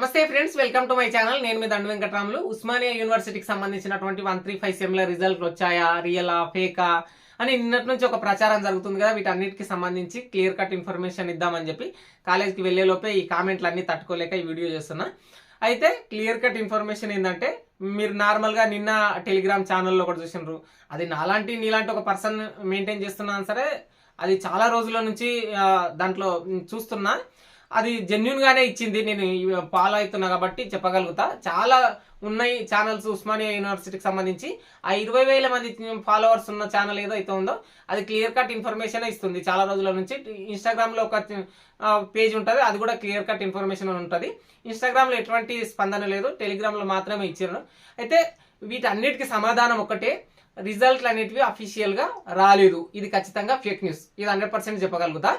నమస్తే friends welcome to my channel. నేను మీ దండ వెంకటరాములు. ఉస్మానియా యూనివర్సిటీకి సంబంధించినటువంటి వన్ త్రీ ఫైవ్ సెమ్ల రిజల్ట్లు వచ్చాయా? రియలా? ఫేకా? అని నిన్నటి నుంచి ఒక ప్రచారం జరుగుతుంది కదా వీటన్నిటికి సంబంధించి క్లియర్ కట్ ఇన్ఫర్మేషన్ ఇద్దామని చెప్పి కాలేజ్కి వెళ్ళేలోపే ఈ కామెంట్లు అన్నీ తట్టుకోలేక ఈ వీడియో చేస్తున్నా. అయితే క్లియర్ కట్ ఇన్ఫర్మేషన్ ఏంటంటే మీరు నార్మల్గా నిన్న టెలిగ్రామ్ ఛానల్లో ఒకటి చూసినారు అది నాలాంటి నీలాంటి ఒక పర్సన్ మెయింటైన్ చేస్తున్నాను సరే అది చాలా రోజుల నుంచి దాంట్లో చూస్తున్నా. అది జెన్యున్ గానే ఇచ్చింది. నేను ఫాలో అవుతున్నా కాబట్టి చెప్పగలుగుతా. చాలా ఉన్నాయి ఛానల్స్ ఉస్మానియా యూనివర్సిటీకి సంబంధించి. ఆ ఇరవై వేల మంది ఫాలోవర్స్ ఉన్న ఛానల్ ఏదో అయితే ఉందో అది క్లియర్ కట్ ఇన్ఫర్మేషన్ ఇస్తుంది. చాలా రోజుల నుంచి ఇన్స్టాగ్రామ్లో ఒక పేజ్ ఉంటుంది. అది కూడా క్లియర్ కట్ ఇన్ఫర్మేషన్ ఉంటుంది. ఇన్స్టాగ్రామ్లో ఎటువంటి స్పందన లేదు. టెలిగ్రామ్లో మాత్రమే ఇచ్చారు. అయితే వీటన్నిటికీ సమాధానం ఒకటే రిజల్ట్లు అనేటివి అఫీషియల్గా రాలేదు. ఇది ఖచ్చితంగా ఫేక్ న్యూస్ ఇది హండ్రెడ్ పర్సెంట్ చెప్పగలుగుతా.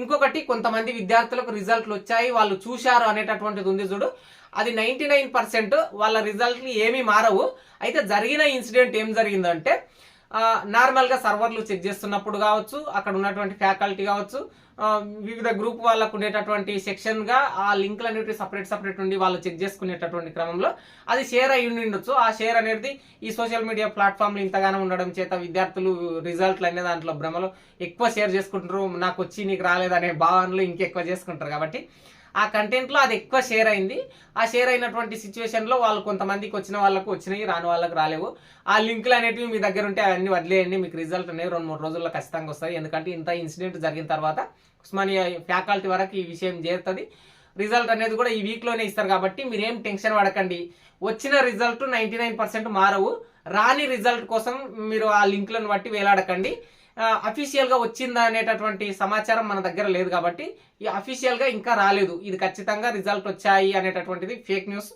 ఇంకొకటి కొంతమంది విద్యార్థులకు రిజల్ట్లు వచ్చాయి వాళ్ళు చూశారు అనేటటువంటిది ఉంది చూడు. అది నైంటీ నైన్ పర్సెంట్ వాళ్ళ రిజల్ట్లు ఏమీ మారవు. అయితే జరిగిన ఇన్సిడెంట్ ఏం జరిగిందంటే నార్మల్గా సర్వర్లు చెక్ చేస్తున్నప్పుడు కావచ్చు అక్కడ ఉన్నటువంటి ఫ్యాకల్టీ కావచ్చు వివిధ గ్రూప్ వాళ్ళకు ఉండేటటువంటి సెక్షన్గా ఆ లింకులు అనేవి సపరేట్ సపరేట్ ఉండి వాళ్ళు చెక్ చేసుకునేటటువంటి క్రమంలో అది షేర్ అయి ఉండి ఉండొచ్చు. ఆ షేర్ అనేది ఈ సోషల్ మీడియా ప్లాట్ఫామ్లు ఇంతగానో ఉండడం చేత విద్యార్థులు రిజల్ట్లు అనే దాంట్లో భ్రమలో ఎక్కువ షేర్ చేసుకుంటారు నాకు వచ్చి నీకు రాలేదనే భావనలు ఇంకెక్కువ చేసుకుంటారు కాబట్టి ఆ కంటెంట్లో అది ఎక్కువ షేర్ అయింది. ఆ షేర్ అయినటువంటి సిచ్యువేషన్లో వాళ్ళు కొంతమందికి వచ్చిన వాళ్ళకు వచ్చినాయి రాని వాళ్ళకు రాలేవు. ఆ లింకులు అనేటివి మీ దగ్గర ఉంటే అవన్నీ వదిలేయండి. మీకు రిజల్ట్ అనేవి రెండు మూడు రోజుల్లో ఖచ్చితంగా వస్తాయి. ఎందుకంటే ఇంత ఇన్సిడెంట్ జరిగిన తర్వాత ఉస్మానియా ఫ్యాకల్టీ వరకు ఈ విషయం చేరుతుంది. రిజల్ట్ అనేది కూడా ఈ వీక్లోనే ఇస్తారు కాబట్టి మీరేం టెన్షన్ పడకండి. వచ్చిన రిజల్ట్ నైంటీ నైన్ పర్సెంట్ మారవు. రాని రిజల్ట్ కోసం మీరు ఆ లింకులను బట్టి వేలాడకండి. అఫీషియల్గా వచ్చిందా అనేటటువంటి సమాచారం మన దగ్గర లేదు కాబట్టి ఈ అఫీషియల్గా ఇంకా రాలేదు. ఇది ఖచ్చితంగా రిజల్ట్ వచ్చాయి అనేటటువంటిది ఫేక్ న్యూస్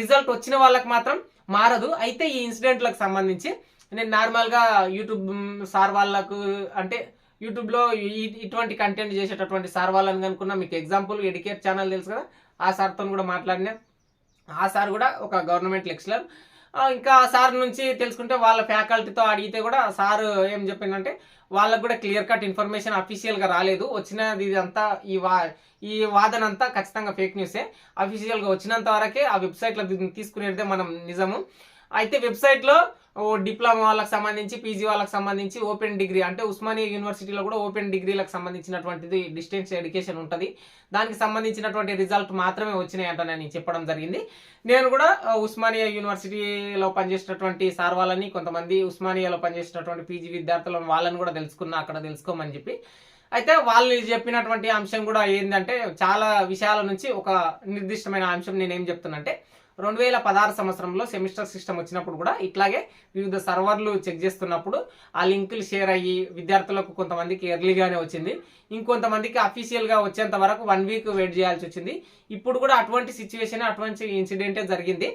రిజల్ట్ వచ్చిన వాళ్ళకి మాత్రం మారదు. అయితే ఈ ఇన్సిడెంట్లకు సంబంధించి నేను నార్మల్గా యూట్యూబ్ సార్ వాళ్ళకు అంటే యూట్యూబ్లో ఇటువంటి కంటెంట్ చేసేటటువంటి సార్ వాళ్ళని కనుకున్నా మీకు ఎగ్జాంపుల్ ఎడికేట్ ఛానల్ తెలుసు కదా? ఆ సార్తో కూడా మాట్లాడినా. ఆ సార్ కూడా ఒక గవర్నమెంట్ లెక్చరర్ ఇంకా సార్ నుంచి తెలుసుకుంటే వాళ్ళ ఫ్యాకల్టీతో అడిగితే కూడా సార్ ఏం చెప్పిందంటే వాళ్ళకు కూడా క్లియర్ కట్ ఇన్ఫర్మేషన్ అఫీషియల్గా రాలేదు. వచ్చినది ఇదంతా ఈ వా ఈ వాదన అంతా ఖచ్చితంగా ఫేక్ న్యూసే. అఫీషియల్గా వచ్చినంత వరకే ఆ వెబ్సైట్లో తీసుకునేదే మనం నిజము. అయితే వెబ్సైట్లో డిప్లొమా వాళ్ళకి సంబంధించి పీజీ వాళ్ళకి సంబంధించి ఓపెన్ డిగ్రీ. అంటే ఉస్మానియా యూనివర్సిటీలో కూడా ఓపెన్ డిగ్రీలకు సంబంధించినటువంటిది డిస్టెన్స్ ఎడ్యుకేషన్ ఉంటుంది. దానికి సంబంధించినటువంటి రిజల్ట్ మాత్రమే వచ్చినాయంట నేను చెప్పడం జరిగింది. నేను కూడా ఉస్మానియా యూనివర్సిటీలో పనిచేసేటటువంటి సార్ వాళ్ళని కొంతమంది ఉస్మానియాలో పనిచేసేటటువంటి పీజీ విద్యార్థులను వాళ్ళని కూడా తెలుసుకున్నా అక్కడ తెలుసుకోమని చెప్పి. అయితే వాళ్ళు చెప్పినటువంటి అంశం కూడా ఏంటంటే చాలా విషయాల నుంచి ఒక నిర్దిష్టమైన అంశం నేను ఏం చెప్తున్నంటే రెండు వేల పదహారు సంవత్సరంలో సెమిస్టర్ సిస్టమ్ వచ్చినప్పుడు కూడా ఇట్లాగే వివిధ సర్వర్లు చెక్ చేస్తున్నప్పుడు ఆ లింకులు షేర్ అయ్యి విద్యార్థులకు కొంతమందికి ఎర్లీగానే వచ్చింది. ఇంకొంతమందికి అఫీషియల్గా వచ్చేంత వరకు వన్ వీక్ వెయిట్ చేయాల్సి వచ్చింది. ఇప్పుడు కూడా అటువంటి సిచ్యువేషన్ అటువంటి ఇన్సిడెంటే జరిగింది.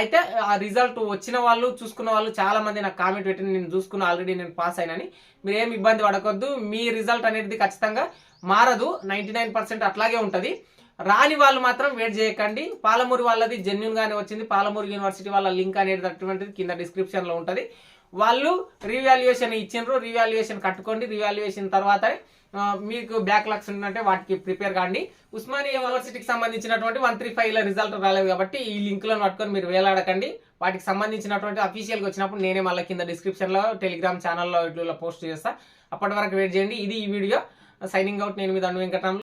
అయితే ఆ రిజల్ట్ వచ్చిన వాళ్ళు చూసుకున్న వాళ్ళు చాలా మంది నాకు కామెంట్ పెట్టి నేను చూసుకున్న ఆల్రెడీ నేను పాస్ అయినని. మీరు ఏమి ఇబ్బంది పడకొద్దు. మీ రిజల్ట్ అనేది ఖచ్చితంగా మారదు. నైంటీ నైన్ పర్సెంట్ అట్లాగే ఉంటుంది. రాని వాళ్ళు మాత్రం వెయిట్ చేయకండి. పాలమూరు వాళ్ళది జెన్యున్ గానే వచ్చింది. పాలమూరు యూనివర్సిటీ వాళ్ళ లింక్ అనేది అటువంటిది కింద డిస్క్రిప్షన్లో ఉంటుంది. వాళ్ళు రీవాల్యుయేషన్ ఇచ్చిండ్రు. రీవాల్యుయేషన్ కట్టుకోండి. రీవాల్యుయేషన్ తర్వాత మీకు బ్యాక్ లాక్స్ ఉందంటే వాటికి ప్రిపేర్ కాండి. ఉస్మానియా యూనివర్సిటీకి సంబంధించినటువంటి వన్ త్రీ ఫైవ్ రిజల్ట్ రాలేదు కాబట్టి ఈ లింకులను పట్టుకొని మీరు వేలాడకండి. వాటికి సంబంధించినటువంటి అఫీషియల్గా వచ్చినప్పుడు నేనే మళ్ళీ కింద డిస్క్రిప్షన్లో టెలిగ్రామ్ ఛానల్లో ఇట్లా పోస్ట్ చేస్తా. అప్పటి వరకు వెయిట్ చేయండి. ఇది ఈ వీడియో సైనింగ్ అవుట్ నేను మీద అను వెంకటరామ్.